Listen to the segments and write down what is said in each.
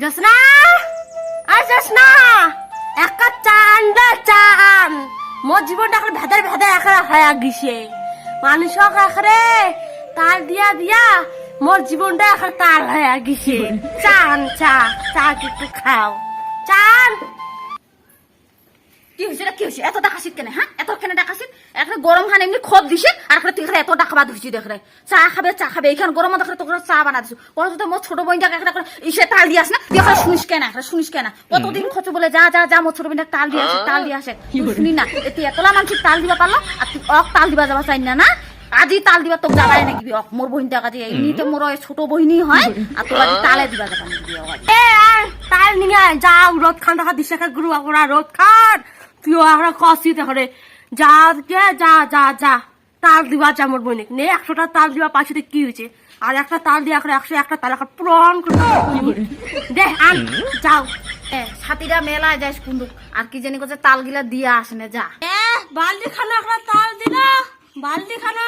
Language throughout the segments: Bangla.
জোসনা আয় জোসনা এক কাপ চান দে চান মোর জীবনটা এখন ভেদার ভেদার এখন হয়ে গেছে। মানুষ এখানে তার দিয়া দিয়া মোর জীবনটা এখন তার হয়ে গেছে। চান চা চা একটু খাও। চান কি হয়েছে রে, কি হয়েছে এত ডাকাশিত কেন হ্যাঁ? এত কেন ডাকাশিত একটা গরম খান এমনি খোপ দিছে আর একটা তুই এখানে এত ডাকাবা ধুইছি দেখ রে। চা খাবে চা খাবে এখানে গরম দেখে তোকে চা বানা দিছো। পরে তো মোর ছোট বোনটাকে একটা ইসে তাল দিয়ে আস না? তুই এখন শুনিস কেন একটা শুনিস কেন? কতদিন খোঁজ বলে যা যা যা মোর ছোট বোনটাকে তাল দিয়ে আসে তাল দিয়ে আসে। শুনি না তুই এতলা মানুষ তাল দিবা পারল? আর তুই অক তাল দিবা যাবা চাই না না? আজি তাল দিবা তোকে যাবাই নাকি অক। মোর বহিনটা কাজে এমনিতে মোর ছোট বহিনী হয় আর তোর তালে দিবা যাবা নাকি এ তার নিয়ে যাও রোদ খান দেখা দিশা খান গুরু রোদ খান। তুই আমরা কষি হরে যা গে যা যা যা তাল দিবা যা মোর বনিক নে একশোটা তাল দিবা পাশে কি হয়েছে আর একটা তাল দিয়ে এখন একশো একটা তাল এখন প্রণ করে দে আন যাও। এ ছাতিরা মেলায় যাস কুন্দুক আর কি জানি করছে তালগুলা দিয়ে আসে না যা। এ বালদি খানা একটা তাল দিলা বালদি খানা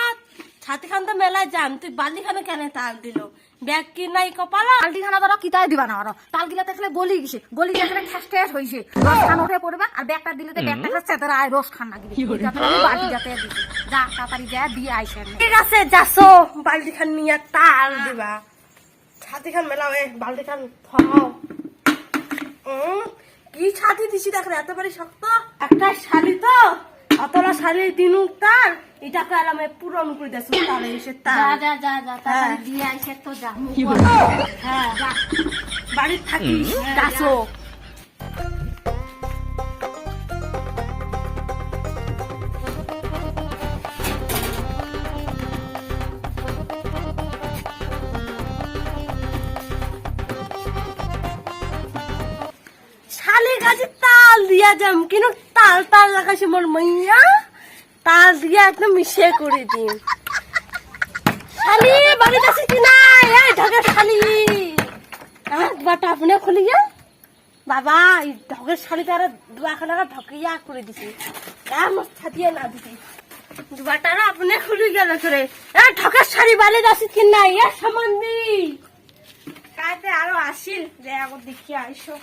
ছাতি খান তো মেলায় যান তুই বালদি খানা কেন তাল দিল? ব্যাগ কি নাই কপালা? তালটি খানা ধরো কিতাই দিবা না আরও তালগিলা দেখলে গলি গেছে। গলি গেছে ঠেস ঠেস হয়েছে রস খান উঠে পড়বে আর ব্যাগটা দিলে তো ব্যাগটা খাচ্ছে তোর আয় রস খান না দিবি যাতে বালতি যাতে দিছি যা তাড়াতাড়ি যা দিয়ে আইসে ঠিক আছে যাসো। নিয়ে তাল দিবা। ছাতি খান মেলাও এ বালতি খান থাও উম, কি ছাতি দিছি দেখ এত বাড়ি শক্ত। একটা শাড়ি তো। অতলা শাড়ি দিনু তার এটাকে আলামে পূরণ করে দেছো তাহলে এসে যা যা যা যা তাড়াতাড়ি হ্যাঁ। দিয়ে আইসে তো যা। হ্যাঁ বাড়ির থাকি। যাসো দিয়া যাম, কিন্তু তাল তাল লাগাছে মোর মাইয়া, তাল দিয়া একদম মিশে করে দিন শালি বাড়িতে আছে কি নাই? এই ঢগের হ্যাঁ দুয়ারটা আপনি খুলিয়া বাবা, এই ঢগের শালিটা আর দুয়াখানা ঢকিয়া করে দিছি। আমার ছাতিয়ে না দিছি। দুয়ারটা আর আপনি খুলি গেল করে এ ঢগের শাড়ি বাড়িতে আছে কি নাই? এ সম্বন্ধী। কাইতে আরও আসিল। যে দেখিয়া আইসো।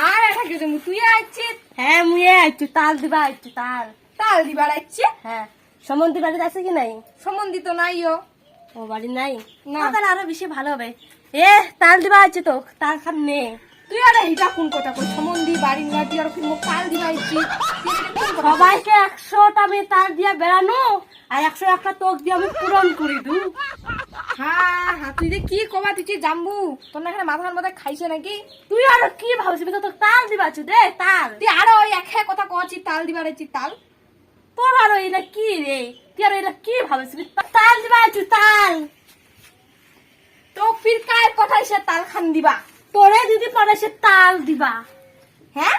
আর এটা কি তুমি তুই আইছিস হ্যাঁ মুই আইছি তাল দিবা আইছি তাল। তাল দিবা আইছি? হ্যাঁ। সম্বন্ধী বাড়িতে আছে কি নাই? সম্বন্ধিত নাইও ও। বাড়ি নাই? না। তাহলে আরও বেশি ভালো হবে। এ তাল দিবা আছে তো তাল খান নে। তুই আরে হিটা কোন কথা কই সম্বন্ধি বাড়ি না তুই আর ফির মোক তাল দিবা আইছি তুই এটা কোন সবাইকে একশোটা আমি তাল দিয়া বেড়ানো আর একশো একটা তোক দিয়ে আমি পূরণ করি দু। হ্যাঁ হ্যাঁ তুই যে কি কবা তুই কি জাম্বু? তোর না এখানে মাথার মধ্যে খাইছে নাকি? তুই আর কি ভাবছিস তো তোর তাল দিবা আছে দে তাল। তুই আরও ওই একে কথা কছি তাল দিবার তাল। তোর আর এটা কি রে? তুই আর এটা কি ভাবছিস তাল দিবা আছে তাল। তো ফির কার কথাই সে তাল খান দিবা। তোরে দিদি পারে সে তাল দিবা। হ্যাঁ?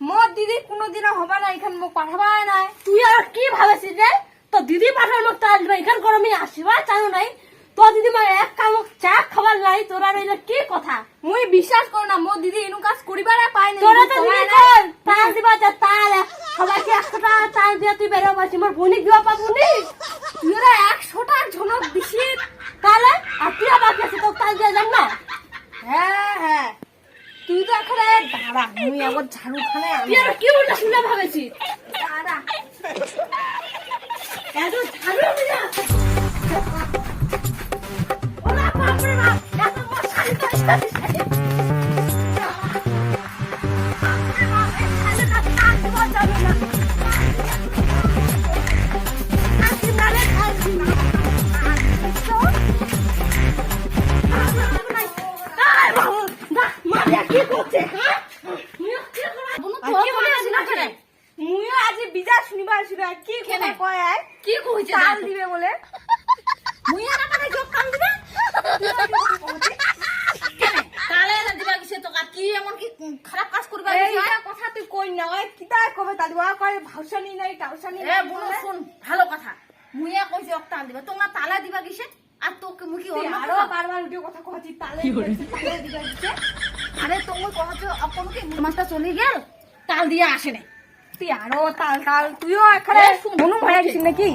মোর দিদি কোনোদিনও হবা না এখান মোক পাঠাবাই নাই। তুই আর কি ভাবছিস রে? তো দিদি পাঠার মুখ তাল দিবা এখান গরমে আসিবা জানো নাই। তো দিদি মা এক কামক চা খাবার নাই তোর আর কি কথা? মুই বিশ্বাস কর না মোর দিদি এনু কাজ করিবার পাই না তোরা তো দিদি কর তাল দিবা যা তাল সবাইকে একশোটা তাল দিয়া তুই বেরো পাচ্ছি মোর বোনি দিবা পাবো নি? তুই ওরা একশোটা ঝনক দিছি তাহলে আর তুই আবার গেছে তো তাল দিয়া যাম না হ্যাঁ হ্যাঁ তুই তো এখানে দাঁড়া মুই আবার ঝাড়ু খানে আমি কি উল্টা শুনে ভাবেছিস। দাঁড়া। এত ঝাড়ু মুইও আজি বিজা শুনিবা আসিবা কি কেনে? কথা কয় আয় কি কইছে তাল? দিবে বলে। মুই আর আমাকে যোগ কাম দিবে? তালে না দিবা গেছে তো কি এমন কি খারাপ কাজ করবা এইটা কথা তুই কই না ওই কিতা কবে তালি ওয়া কয় ভাউসানি নাই টাউসানি এ নাই শুন ভালো কথা। মুইয়া কইছে অক্তান দিবা। তোমরা তালা দিবা গেছে আর তোকে মুখি অন্য আরও কথা? বারবার উঠে কথা কইছি তালে দিবে, তালে দিবে দিছে। আরে তুমি কহছো আপনকে মাসটা চলে গেল? তাল দিয়ে আসে না তুই আরও তাল তাল তুইও এখানে মনু হয়ে গেছিস নাকি?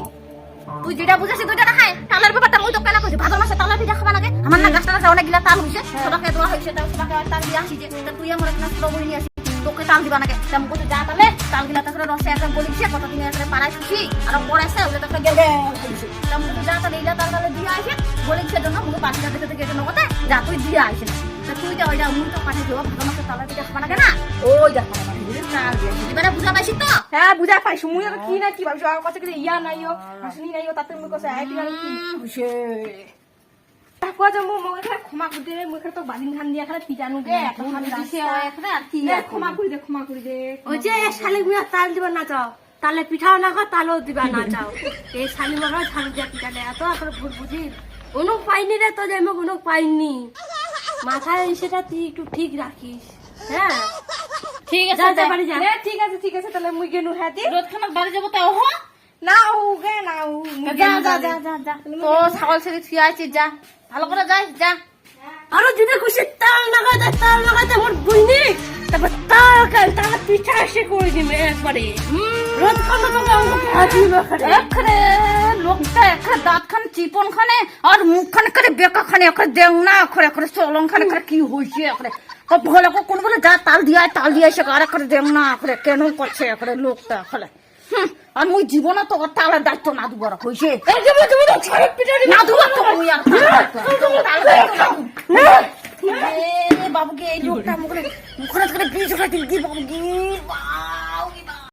তুই যেটা বুঝেছি দুইটা দেখায় তালের ব্যাপারটা মুই তো কেন কইছি ভাদ্র মাসে তালের পিঠা খাবা লাগে আমার না গাছটা গাছে অনেক গিলা তাল হইছে সবাকে দোয়া হইছে তাও সবাকে তাল দিয়ে আসিছে তা তুই আমার একটা স্ট্রবেরি নিয়ে আসি তোকে তাল দিবা নাকি? তা মুখ যা তালে তাল গিলা তাকে রসে একটা গলিছে কত দিন একটা পাড়ায় শুছি আর পড়াইছে ওগুলো তাকে গেল গেল তা মুখ যা তালে ইলা তাল তালে দিয়ে আসে গলিছে জন্য মুখ পাঁচটা দিকে থেকে গেছে নগদে যা তুই দিয়ে আসে তা তুই যা ওইটা মুই তো পাঠিয়ে দেবো ভাদ্র মাসে তালের পিঠা খাবা লাগে না? ওই দেখ। এবারে বুঝা পাইছি তো? হ্যাঁ বুঝা পাইছো। মুই আর কি না কি ভাবিছো? আমার কাছে কিন্তু ইয়া নাইও হাসনি নাইও তাতে মুই কৈছে আই কি আর কি? বুঝে তাকো যে খালি ক্ষমা দে মই খালি বাদিন খান দিয়া খালি পিজানো দে এত দিছে এখানে আর কি ক্ষমা কৰি দে ক্ষমা কৰি দে ওই যে শালি মিয়া তাল দিবা না চাও তালে পিঠাও না খাও তালও দিবা না চাও এই শালি মারা ঝাড়ু দিয়া এত এখন ভুল বুঝি। অনুক পাইনি রে তো যে আমি অনুক পাইনি। মাথায় সেটা তুই একটু ঠিক রাখিস হ্যাঁ? ঠিক আছে যা বাড়ি যা। দে ঠিক আছে ঠিক আছে তাহলে মুই হ্যাঁ দি রোদ খানার বাড়ি যাব তাও হ না ও গে না ও যা যা যা যা যা। তো ছাগল ছেড়ে শুয়ে আছিস যা। ভালো করে যাই যা। আরও যদি খুশি তাল লাগাতে তাল লাগাতে আমার বুঝনি তারপর তাল খাই তাল পিঠা এসে করে দিবে একবারে। রোদ খানো তোকে আমাকে ভাজি বাখারে এখানে। লোকটা এখানে দাঁত খান চিপন খানে আর মুখ খানে করে বেকা খানে এখানে দেং না এখানে এখানে চলন খানে এখানে কি হয়েছে এখানে ভালো করে কোন বলে যা তাল দিয়া তাল দিয়া এসে আর এখানে দেং না এখানে কেন করছে এখানে লোকটা এখানে আর মুই জীবনে তো তালের দায়িত্ব না দুবার হয়েছে এই যে তুমি তো ছাড় না দুবার তো মুই আর বাবুকে এই লোকটা মুখে মুখে করে বীজ ওখানে দিল বাবুকে বাবা